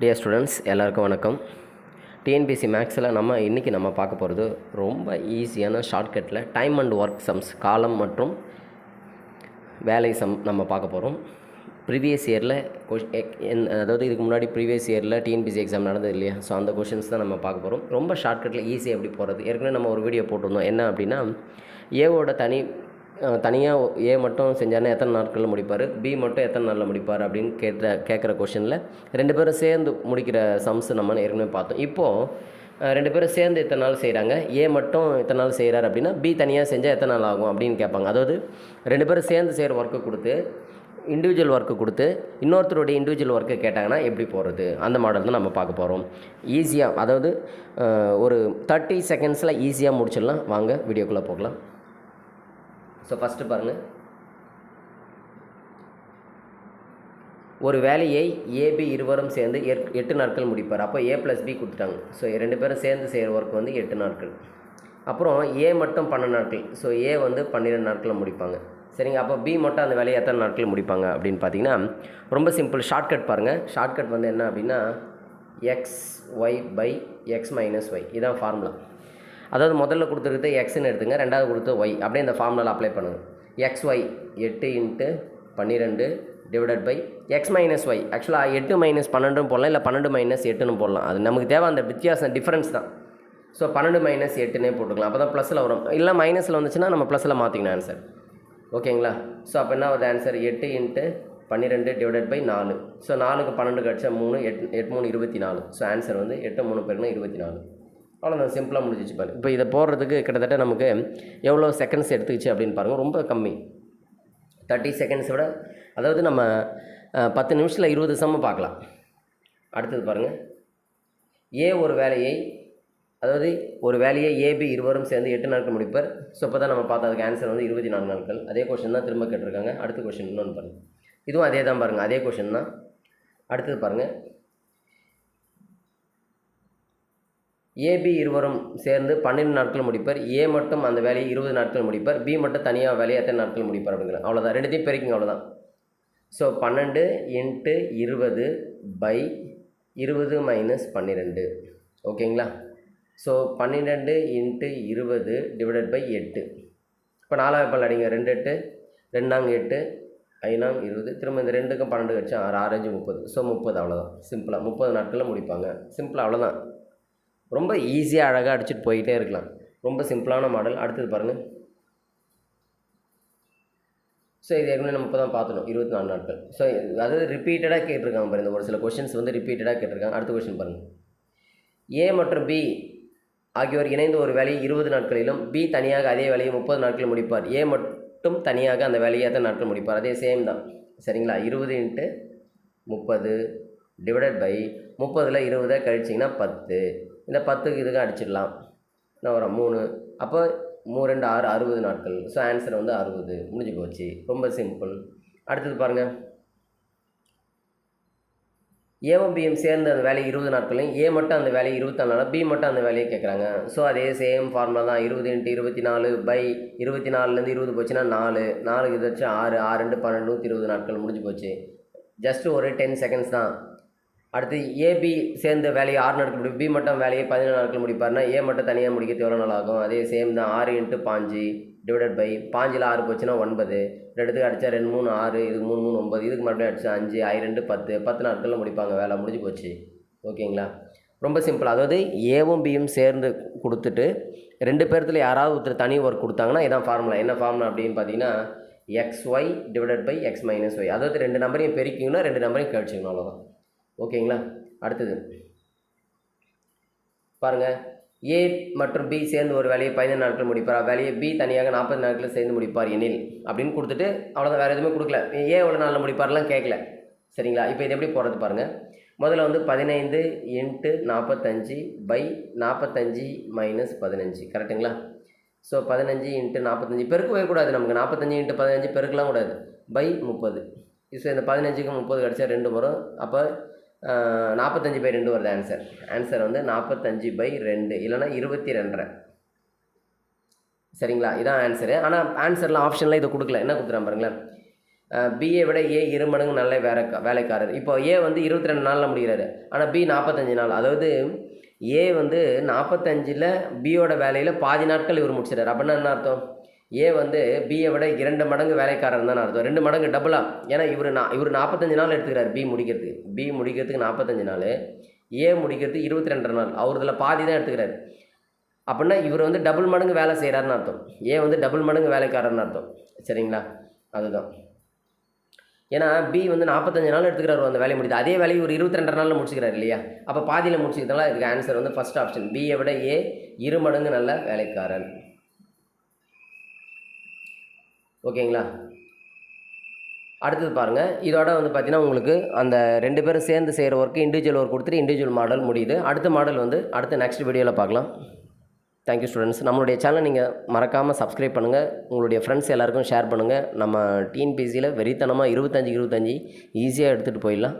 Dear students எல்லாருக்கும் வணக்கம். TNPSC மேக்ஸில் நம்ம இன்றைக்கி நம்ம பார்க்க போகிறது ரொம்ப ஈஸியான ஷார்ட்கட்டில் டைம் அண்ட் ஒர்க் சம்ஸ் காலம் மற்றும் வேலை சம் நம்ம பார்க்க போகிறோம் ப்ரீவியஸ் இயரில் அதாவது இதுக்கு முன்னாடி ப்ரீவியஸ் இயரில் டிஎன்பிசி எக்ஸாம் நடந்தது இல்லையா? ஸோ அந்த கொஷின்ஸ் தான் நம்ம பார்க்க போகிறோம் ரொம்ப ஷார்ட்கட்டில் ஈஸியாக எப்படி போகிறது ஏற்கனவே நம்ம ஒரு வீடியோ போட்டிருந்தோம். என்ன அப்படின்னா ஏவோட தனி தனியாக ஏ மட்டும் செஞ்சார்னா எத்தனை நாட்களில் முடிப்பார்? பி மட்டும் எத்தனை நாளில் முடிப்பார் அப்படின்னு கேட்ட கேட்குற கொஷனில் ரெண்டு பேரும் சேர்ந்து முடிக்கிற சம்ஸ் நம்ம ஏற்கனவே பார்த்தோம். இப்போது ரெண்டு பேரும் சேர்ந்து எத்தனை நாள் செய்கிறாங்க ஏ மட்டும் எத்தனை நாள் செய்கிறார் அப்படின்னா பி தனியாக செஞ்சால் எத்தனை நாள் ஆகும் அப்படின்னு கேட்பாங்க. அதாவது ரெண்டு பேரும் சேர்ந்து செய்கிற ஒர்க்கு கொடுத்து இண்டிவிஜுவல் ஒர்க்கு கொடுத்து இன்னொருத்தருடைய இண்டிவிஜுவல் ஒர்க்கை கேட்டாங்கன்னா எப்படி போகிறது அந்த மாடல் தான் நம்ம பார்க்க போகிறோம் ஈஸியாக அதாவது ஒரு தேர்ட்டி செகண்ட்ஸில் ஈஸியாக முடிச்சிடலாம். வாங்க வீடியோக்குள்ளே போகலாம். ஸோ ஃபஸ்ட்டு பாருங்கள் ஒரு வேலையை ஏபி இருவரும் சேர்ந்து எட் எட்டு நாட்கள் முடிப்பார். அப்போ ஏ ப்ளஸ் பி கொடுத்துட்டாங்க. ஸோ ரெண்டு பேரும் சேர்ந்து செய்கிற ஒர்க் வந்து எட்டு நாட்கள். அப்புறம் ஏ மட்டும் பன்னெண்டு நாட்கள். ஸோ ஏ வந்து பன்னிரெண்டு நாட்களில் முடிப்பாங்க. சரிங்க. அப்போ பி மட்டும் அந்த வேலையை எத்தனை நாட்கள் முடிப்பாங்க அப்படின்னு பார்த்தீங்கன்னா ரொம்ப சிம்பிள் ஷார்ட்கட் பாருங்கள் ஷார்ட்கட் வந்து என்ன அப்படின்னா X Y by X minus Y இதான் ஃபார்முலா அதாவது முதல்ல கொடுத்துருக்கிறது எக்ஸ்னு எடுத்துங்க ரெண்டாவது கொடுத்து ஒய் அப்படியே இந்த ஃபார்முலாவில் அப்ளை பண்ணுங்கள் எக்ஸ் ஒய் எட்டு இன்ட்டு பன்னிரெண்டு divided by x minus y ஆக்சுவலாக எட்டு மைனஸ் பன்னெண்டும் போடலாம் இல்லை பன்னெண்டு மைனஸ் எட்டுன்னு போடலாம். அது நமக்கு தேவை அந்த வித்தியாசம் டிஃப்ரென்ஸ் தான். ஸோ பன்னெண்டு மைனஸ் எட்டுனே போட்டுக்கலாம். அப்போ தான் ப்ளஸில் வரும். இல்லை மைனஸில் வந்துச்சுன்னா நம்ம ப்ளஸில் மாற்றிக்கணும் ஆன்சர் ஓகேங்களா ஸோ அப்போ என்ன வருது ஆன்சர் எட்டு இன்ட்டு பன்னிரெண்டு டிவைடட் பை நாலு. ஸோ நாலுக்கு பன்னெண்டு கடிச்சா மூணு எட் எட்டு மூணு இருபத்தி நாலு. ஸோ ஆன்சர் வந்து எட்டு மூணு பேருனா இருபத்தி நாலு. அவ்வளோதான் சிம்பிளாக முடிஞ்சிச்சு பாரு. இப்போ இதை போடுறதுக்கு கிட்டத்தட்ட நமக்கு எவ்வளோ செகண்ட்ஸ் எடுத்துக்கிச்சு அப்படின்னு பாருங்கள் ரொம்ப கம்மி. தேர்ட்டி செகண்ட்ஸை விட அதாவது நம்ம பத்து நிமிஷத்தில் இருபது சம்ம பார்க்கலாம். அடுத்தது பாருங்கள் ஏ ஒரு வேலையை அதாவது ஒரு வேலையை ஏபி இருவரும் சேர்ந்து எட்டு நாட்கள் முடிப்பார். ஸோ இப்போ தான் நம்ம பார்த்தா அதுக்கு ஆன்சர் வந்து இருபத்தி நாலு நாட்கள். அதே கொஷின் தான் திரும்ப கேட்டிருக்காங்க. அடுத்த கொஷின் இன்னொன்று பாருங்கள் இதுவும் அதே தான் பாருங்கள் அதே கொஷின் தான். அடுத்தது பாருங்கள் ஏபி இருவரும் சேர்ந்து பன்னெண்டு நாட்கள் முடிப்பார். ஏ மட்டும் அந்த வேலையை இருபது நாட்கள் முடிப்பார். பி மட்டும் தனியாக வேலையை எத்தனை நாட்கள் முடிப்பார் அப்படிங்கிறாங்க அவ்வளோதான் ரெண்டுத்தையும் பெருக்கிங்க அவ்வளோதான் ஸோ பன்னெண்டு இன்ட்டு இருபது பை இருபது மைனஸ் பன்னிரெண்டு. ஓகேங்களா? ஸோ பன்னிரெண்டு இன்ட்டு இருபது டிவைடட் பை எட்டு. இப்போ நாலாவது பல் அடிங்க. ரெண்டு எட்டு ரெண்டாங்க எட்டு ஐநாங் இருபது. திரும்ப இந்த ரெண்டுக்கும் பன்னெண்டு வச்சு ஆறு ஆரஞ்சு முப்பது. ஸோ முப்பது அவ்வளோதான் சிம்பிளாக முப்பது நாட்களில் முடிப்பாங்க. சிம்பிளாக அவ்வளோதான் ரொம்ப ஈஸியாக அழகாக அடிச்சுட்டு போயிட்டே இருக்கலாம். ரொம்ப சிம்பிளான மாடல் அடுத்தது பாருங்கள் ஸோ இது ஏற்கனவே நம்ம இப்போ தான் பார்த்துட்டோம். இருபத்தி நாலு நாட்கள். ஸோ அதாவது ரிப்பீட்டடாக கேட்டிருக்காங்க பாருங்க. ஒரு சில கொஷின்ஸ் வந்து ரிப்பீட்டடாக கேட்டிருக்காங்க. அடுத்த கொஷின் பாருங்கள் ஏ மற்றும் பி ஆகியோர் இணைந்து ஒரு வேலையை இருபது நாட்களிலும் பி தனியாக அதே வேலையை முப்பது நாட்கள் முடிப்பார். ஏ மட்டும் தனியாக அந்த வேலையை எத்தனை நாட்கள் முடிப்பார்? அதே சேம் தான். சரிங்களா? இருபது இன்ட்டு முப்பது டிவைடட் பை முப்பதில் இருபதை கழிச்சிங்கன்னா பத்து. இந்த பத்துக்கு இதுக்கு அடிச்சிடலாம். என்ன வரும்? மூணு. அப்போ மூணு ரெண்டு ஆறு அறுபது நாட்கள். ஸோ ஆன்சர் வந்து அறுபது. முடிஞ்சு போச்சு. ரொம்ப சிம்பிள் அடுத்தது பாருங்கள் ஏவும் பியும் சேர்ந்து அந்த வேலையை இருபது நாட்களையும் ஏ மட்டும் அந்த வேலையை இருபத்தாலு நாலு பி மட்டும் அந்த வேலையை கேட்குறாங்க ஸோ அதே சேம் ஃபார்முலா தான். இருபது இன்ட்டு இருபத்தி நாலு பை இருபத்தி நாலுலேருந்து இருபது போச்சுன்னா நாலு. நாலுக்கு இதாச்சும் ஆறு. ஆறு ரெண்டு பன்னெண்டு நூற்றி இருபது நாட்கள் முடிஞ்சு போச்சு. ஜஸ்ட் ஒரு டென் செகண்ட்ஸ் தான். அடுத்து ஏபி சேர்ந்த வேலையை ஆறு நாட்கள் முடியும். பி மட்டும் வேலையை பதினேழு நாட்கள் முடிப்பார்னா ஏ மட்டும் தனியாக முடிக்கிறது எவ்வளோ நாள் ஆகும்? அதே சேம் தான். ஆறு இன்ட்டு பாஞ்சு டிவைடட் பை பாஞ்சில் ஆறு போச்சுன்னா ஒன்பது. ரெண்டுத்துக்கு அடித்தா ரெண்டு மூணு ஆறு இதுக்கு மூணு மூணு ஒம்பது இதுக்கு மறுபடியும் அடித்தா அஞ்சு ஐ ரெண்டு பத்து. பத்து நாட்களில் முடிப்பாங்க. வேலை முடிஞ்சு போச்சு. ஓகேங்களா? ரொம்ப சிம்பிள் அதாவது ஏவும் பியும் சேர்ந்து கொடுத்துட்டு ரெண்டு பேர்த்துல யாராவது ஒருத்தர் தனி ஒர்க் கொடுத்தாங்கன்னா இதான் ஃபார்முலா என்ன ஃபார்முலா அப்படின்னு பார்த்தீங்கன்னா x y divided by x minus y அதாவது ரெண்டு நம்பரையும் பெருக்கிங்கன்னா ரெண்டு நம்பரையும் கழிச்சிக்கணும். அவ்வளோதான் ஓகேங்களா? அடுத்தது. பாருங்கள் ஏ மற்றும் பி சேர்ந்து ஒரு வேலையை பதினைந்து நாட்கள் முடிப்பார். வேலையை பி தனியாக நாற்பது நாட்களில் சேர்ந்து முடிப்பார் எனில் அப்படின்னு கொடுத்துட்டு அவ்வளோதான் வேறு எதுவுமே கொடுக்கல. ஏ எவ்வளோ நாளில் முடிப்பார்லாம் கேட்கல சரிங்களா? இப்போ இது எப்படி போகிறது பாருங்கள் முதல்ல வந்து பதினைந்து இன்ட்டு நாற்பத்தஞ்சு பை நாற்பத்தஞ்சு மைனஸ் பதினஞ்சு. கரெக்டுங்களா ஸோ பதினஞ்சு இன்ட்டு நாற்பத்தஞ்சு பெருக்கவே கூடாது நமக்கு. நாற்பத்தஞ்சு இன்ட்டு பதினஞ்சு பெருக்கலாம் கூடாது. பை முப்பது. ஸோ இந்த பதினஞ்சுக்கு முப்பது கிடச்சா ரெண்டு வரும். அப்போ நாற்பத்தஞ்சு பை ரெண்டு வருது ஆன்சர் ஆன்சர் வந்து நாற்பத்தஞ்சு பை ரெண்டு இல்லைன்னா இருபத்தி ரெண்டரை. சரிங்களா? இதான் ஆன்சரு ஆனால் ஆன்சரில் ஆப்ஷனில் இதை கொடுக்கல. என்ன கொடுத்துறேன் பாருங்களேன். பிஏ விட ஏ இரு மடங்கு நல்ல வேலை வேலைக்காரர். இப்போ ஏ வந்து இருபத்தி ரெண்டு நாளில் முடிகிறாரு. ஆனால் பி நாற்பத்தஞ்சு நாள். அதாவது ஏ வந்து நாற்பத்தஞ்சில் பியோட வேலையில் பாதி நாட்கள் இவர் முடிச்சிட்டார் அப்படின்னா என்ன அர்த்தம்? ஏ வந்து பியை விட இரண்டு மடங்கு வேலைக்காரர் தான் அர்த்தம். ரெண்டு மடங்கு டபுளாக ஏன்னா இவர் நான் இவர் நாற்பத்தஞ்சு நாள் எடுத்துக்கிறார் பி முடிக்கிறதுக்கு. பி முடிக்கிறதுக்கு நாற்பத்தஞ்சு நாள். ஏ முடிக்கிறதுக்கு இருபத்தி ரெண்டு நாள். அவர் இதில் பாதி தான் எடுத்துக்கிறாரு. அப்படின்னா இவர் வந்து டபுள் மடங்கு வேலை செய்கிறாருன்னு அர்த்தம். ஏ வந்து டபுள் மடங்கு வேலைக்காரர்னு அர்த்தம். சரிங்களா? அதுதான். ஏன்னா பி வந்து நாற்பத்தஞ்சு நாள் எடுத்துக்கிறாரு அந்த வேலையை முடியுது அதே வேலையை ஒரு இருபத்தி ரெண்டு நாளில் முடிச்சுக்கிறாரு இல்லையா? அப்போ பாதியில் முடிச்சுக்கிறதுனால இதுக்கு ஆன்சர் வந்து ஃபஸ்ட் ஆப்ஷன் பியை விட ஏ இரு மடங்கு நல்ல வேலைக்காரன். ஓகேங்களா? அடுத்தது பாருங்கள் இதோட வந்து பார்த்தீங்கன்னா உங்களுக்கு அந்த ரெண்டு பேரும் சேர்ந்து செய்கிற ஒர்க்கு இண்டிவிஜுவல் ஒர்க் கொடுத்துட்டு இண்டிவிஜுவல் மாடல் முடியுது. அடுத்த மாடல் வந்து அடுத்த நெக்ஸ்ட் வீடியோவில் பார்க்கலாம் தேங்க்யூ ஸ்டூடெண்ட்ஸ் நம்மளுடைய சேனல் நீங்கள் மறக்காமல் சப்ஸ்கிரைப் பண்ணுங்கள் உங்களுடைய ஃப்ரெண்ட்ஸ் எல்லாருக்கும் ஷேர் பண்ணுங்கள் நம்ம டிஎன்பிசியில் வெறித்தனமாக இருபத்தஞ்சி இருபத்தஞ்சி ஈஸியாக எடுத்துகிட்டு போயிடலாம்.